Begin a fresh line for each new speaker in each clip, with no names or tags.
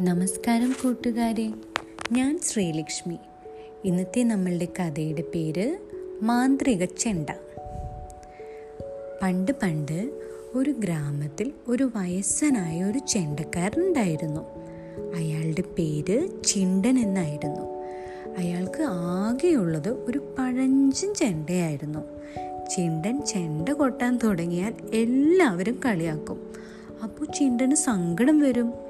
നമസ്കാരം കൂട്ടുകാരെ. ഞാൻ ശ്രീലക്ഷ്മി. ഇന്നത്തെ നമ്മളുടെ കഥയുടെ പേര് മാന്ത്രിക ചെണ്ട. പണ്ട് പണ്ട് ഒരു ഗ്രാമത്തിൽ ഒരു വയസ്സനായ ഒരു ചെണ്ടക്കാരനുണ്ടായിരുന്നു. അയാളുടെ പേര് ചിണ്ടൻ എന്നായിരുന്നു. അയാൾക്ക് ആകെയുള്ളത് ഒരു പഴഞ്ചൻ ചെണ്ടയായിരുന്നു. ചിണ്ടൻ ചെണ്ട കൊട്ടാൻ തുടങ്ങിയാൽ എല്ലാവരും കളിയാക്കും. അപ്പോൾ ചിണ്ടന് സങ്കടം വരും.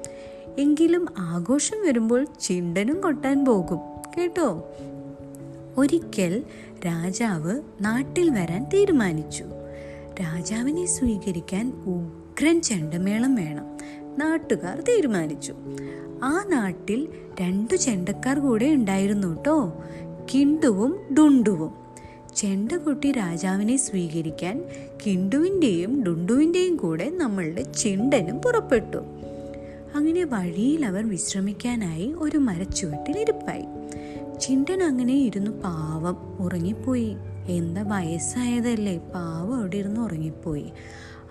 എങ്കിലും ആഘോഷം വരുമ്പോൾ ചിണ്ടനും കൊട്ടാൻ പോകും. കേട്ടോ? ഒരിക്കൽ രാജാവ് നാട്ടിൽ വരാൻ തീരുമാനിച്ചു. രാജാവിനെ സ്വീകരിക്കാൻ ഉഗ്രൻ ചെണ്ടമേളം വേണം. നാട്ടുകാർ തീരുമാനിച്ചു. ആ നാട്ടിൽ രണ്ടു ചെണ്ടക്കാർ കൂടെ ഉണ്ടായിരുന്നു കേട്ടോ. കിണ്ടുവും ഡുണ്ടുവും. ചെണ്ട കൊട്ടി രാജാവിനെ സ്വീകരിക്കാൻ കിണ്ടുവിന്റെയും ഡുണ്ടുവിന്റെയും കൂടെ നമ്മളുടെ ചിണ്ടനും പുറപ്പെട്ടു. അങ്ങനെ വഴിയിൽ അവർ വിശ്രമിക്കാനായി ഒരു മരച്ചുവട്ടിൽ ഇരിപ്പായി. ചിണ്ടൻ അങ്ങനെ ഇരുന്നു പാവം ഉറങ്ങിപ്പോയി. എന്താ വയസ്സായതല്ലേ? പാവം അവിടെ ഇരുന്ന് ഉറങ്ങിപ്പോയി.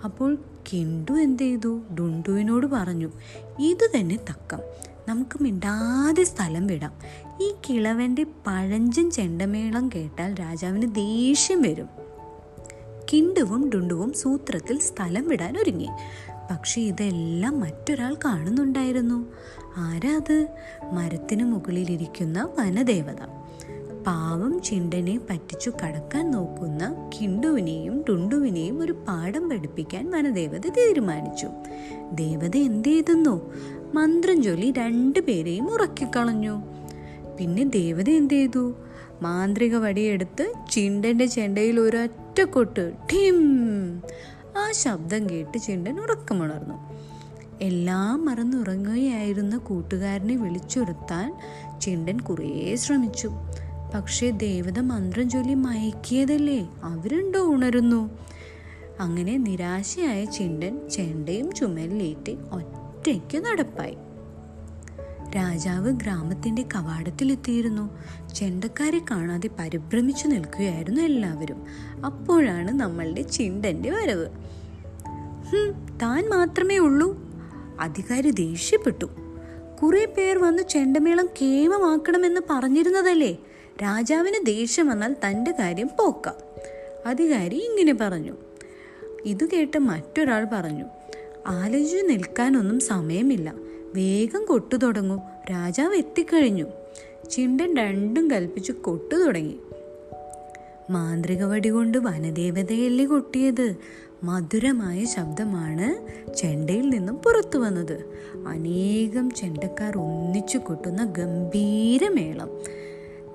അപ്പോൾ കിണ്ടു എന്ത് ചെയ്തു? ഡുണ്ടുവിനോട് പറഞ്ഞു ഇത് തന്നെ തക്കം. നമുക്ക് മിണ്ടാതെ സ്ഥലം വിടാം. ഈ കിളവന്റെ പഴഞ്ചൻ ചെണ്ടമേളം കേട്ടാൽ രാജാവിന് ദേഷ്യം വരും. കിണ്ടുവും ഡുണ്ടുവും സൂത്രത്തിൽ സ്ഥലം വിടാൻ ഒരുങ്ങി. പക്ഷെ ഇതെല്ലാം മറ്റൊരാൾ കാണുന്നുണ്ടായിരുന്നു. ആരാ അത്? മരത്തിനു മുകളിലിരിക്കുന്ന വനദേവത. പാവം ചിണ്ടനെ പറ്റിച്ചു കടക്കാൻ നോക്കുന്ന കിണ്ടുവിനെയും ടുണ്ടുവിനെയും ഒരു പാഠം പഠിപ്പിക്കാൻ വനദേവത തീരുമാനിച്ചു. ദേവത എന്ത് ചെയ്തെന്നോ മന്ത്രം ചൊല്ലി രണ്ടുപേരെയും ഉറക്കിക്കളഞ്ഞു. പിന്നെ ദേവത എന്ത് ചെയ്തു മാന്ത്രിക വടിയെടുത്ത് ചിണ്ടന്റെ ചെണ്ടയിൽ ഒരൊറ്റ കൊട്ട് ഠിം ആ ശബ്ദം കേട്ട് ചിണ്ടൻ ഉറക്കമുണർന്നു എല്ലാം മറന്നുറങ്ങുകയായിരുന്ന കൂട്ടുകാരനെ വിളിച്ചുരുത്താൻ ചിണ്ടൻ കുറേ ശ്രമിച്ചു. പക്ഷേ ദേവത മന്ത്രം ചൊല്ലി മയക്കിയതല്ലേ? അവരുണ്ടോ ഉണരുന്നു. അങ്ങനെ നിരാശയായ ചിണ്ടൻ ചെണ്ടയും ചുമലിലേറ്റ് ഒറ്റയ്ക്ക് നടപ്പായി. രാജാവ് ഗ്രാമത്തിന്റെ കവാടത്തിലെത്തിയിരുന്നു. ചെണ്ടക്കാരെ കാണാതെ പരിഭ്രമിച്ചു നിൽക്കുകയായിരുന്നു എല്ലാവരും. അപ്പോഴാണ് നമ്മളുടെ ചിണ്ടന്റെ വരവ്. "ഹും, താൻ മാത്രമേ ഉള്ളൂ. അധികാരി ദേഷ്യപ്പെട്ടു. കുറെ പേർ വന്ന് ചെണ്ടമേളം കേമമാക്കണമെന്ന് പറഞ്ഞിരുന്നതല്ലേ? രാജാവിന് ദേഷ്യം വന്നാൽ തന്റെ കാര്യം പോക്കാം. അധികാരി ഇങ്ങനെ പറഞ്ഞു. ഇത് കേട്ട് മറ്റൊരാൾ പറഞ്ഞു. ആലോചിച്ച് നിൽക്കാനൊന്നും സമയമില്ല. വേഗം കൊട്ടു തുടങ്ങൂ. രാജാവ് എത്തിക്കഴിഞ്ഞു. ചിണ്ടൻ രണ്ടും കൽപ്പിച്ച് കൊട്ടു തുടങ്ങി. മാന്ത്രിക വടി കൊണ്ട് വനദേവതയല്ലേ കൊട്ടിയത്? മധുരമായ ശബ്ദമാണ് ചെണ്ടയിൽ നിന്നും പുറത്തു വന്നത്. അനേകം ചെണ്ടക്കാർ ഒന്നിച്ചു കൊട്ടുന്ന ഗംഭീരമേളം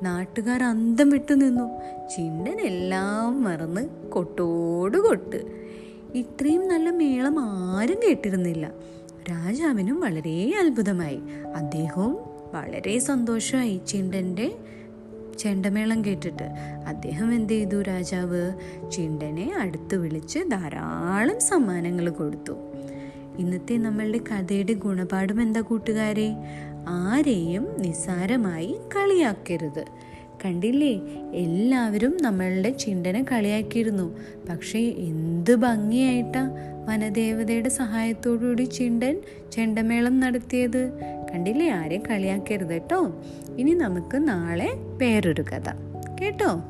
നാട്ടുകാർ അന്തം വിട്ടു നിന്നു. ചിണ്ടൻ എല്ലാം മറന്ന് കൊട്ടോട് കൊട്ട്. ഇത്രയും നല്ല മേളം ആരും കേട്ടിരുന്നില്ല. രാജാവിനും വളരെ അത്ഭുതമായി. അദ്ദേഹവും വളരെ സന്തോഷമായി ചിണ്ടന്റെ ചെണ്ടമേളം കേട്ടിട്ട്. അദ്ദേഹം എന്ത് ചെയ്തു രാജാവ്? ചിണ്ടനെ അടുത്ത് വിളിച്ച് ധാരാളം സമ്മാനങ്ങൾ കൊടുത്തു. ഇന്നത്തെ നമ്മളുടെ കഥയുടെ ഗുണപാഠം എന്താ കൂട്ടുകാരെ? ആരെയും നിസ്സാരമായി കളിയാക്കരുത്. കണ്ടില്ലേ? എല്ലാവരും നമ്മളുടെ ചിണ്ടനെ കളിയാക്കിയിരുന്നു. പക്ഷേ എന്ത് ഭംഗിയായിട്ടാ വനദേവതയുടെ സഹായത്തോടുകൂടി ചിണ്ടൻ ചെണ്ടമേളം നടത്തിയത്. കണ്ടില്ലേ? ആരെയും കളിയാക്കരുത് കേട്ടോ. ഇനി നമുക്ക് നാളെ വേറൊരു കഥ. കേട്ടോ?